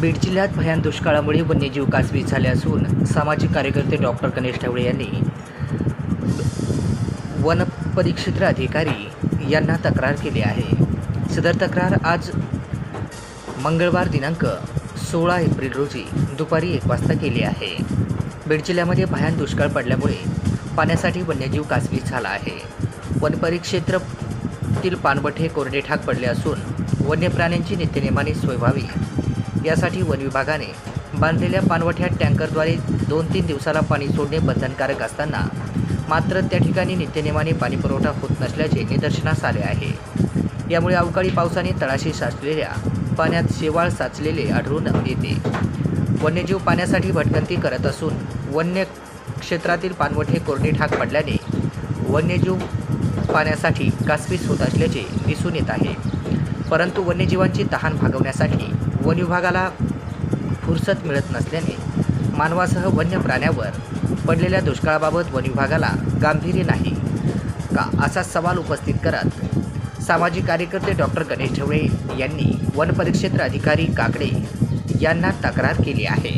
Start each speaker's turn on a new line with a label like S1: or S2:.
S1: बीड जिल्ह्यात भयान दुष्काळामुळे वन्यजीव कासवी झाले असून सामाजिक कार्यकर्ते डॉक्टर गणेश ढवळे यांनी वन परिक्षेत्र अधिकारी यांना तक्रार केली आहे. सदर तक्रार आज मंगळवार दिनांक सोळा एप्रिल रोजी दुपारी एक वाजता केली आहे. बीड जिल्ह्यामध्ये भयान दुष्काळ पडल्यामुळे पाण्यासाठी वन्यजीव कासवी झाला आहे. वन परिक्षेत्रातील कोरडे ठाक पडले असून वन्य प्राण्यांची नित्यनेमाने सोय व्हावी यासाठी वन विभागाने बांधलेल्या पाणवठ्यात टँकरद्वारे दोन तीन दिवसाला पाणी सोडणे बंधनकारक असताना मात्र त्या ठिकाणी नित्यनेमाने पाणीपुरवठा होत नसल्याचे निदर्शनास आले आहे. यामुळे अवकाळी पावसाने तळाशी साचलेल्या पाण्यात शेवाळ साचलेले आढळून येते. वन्यजीव पाण्यासाठी भटकंती करत असून वन्य क्षेत्रातील पाणवठे कोरडे ठाक पडल्याने वन्यजीव पाण्यासाठी कासवीस होत असल्याचे दिसून येत आहे. परंतु वन्यजीवांची तहान भागवण्यासाठी वन विभागाला फुरसत मिळत नसल्याने मानवासह वन्य प्राण्यावर पडलेल्या दुष्काळाबाबत वन विभागाला गांभीर्य नाही. का असा सवाल उपस्थित करत सामाजिक कार्यकर्ते डॉक्टर गणेश ढवळे यांनी वनपरिक्षेत्र अधिकारी काकडे यांना तक्रार केली आहे.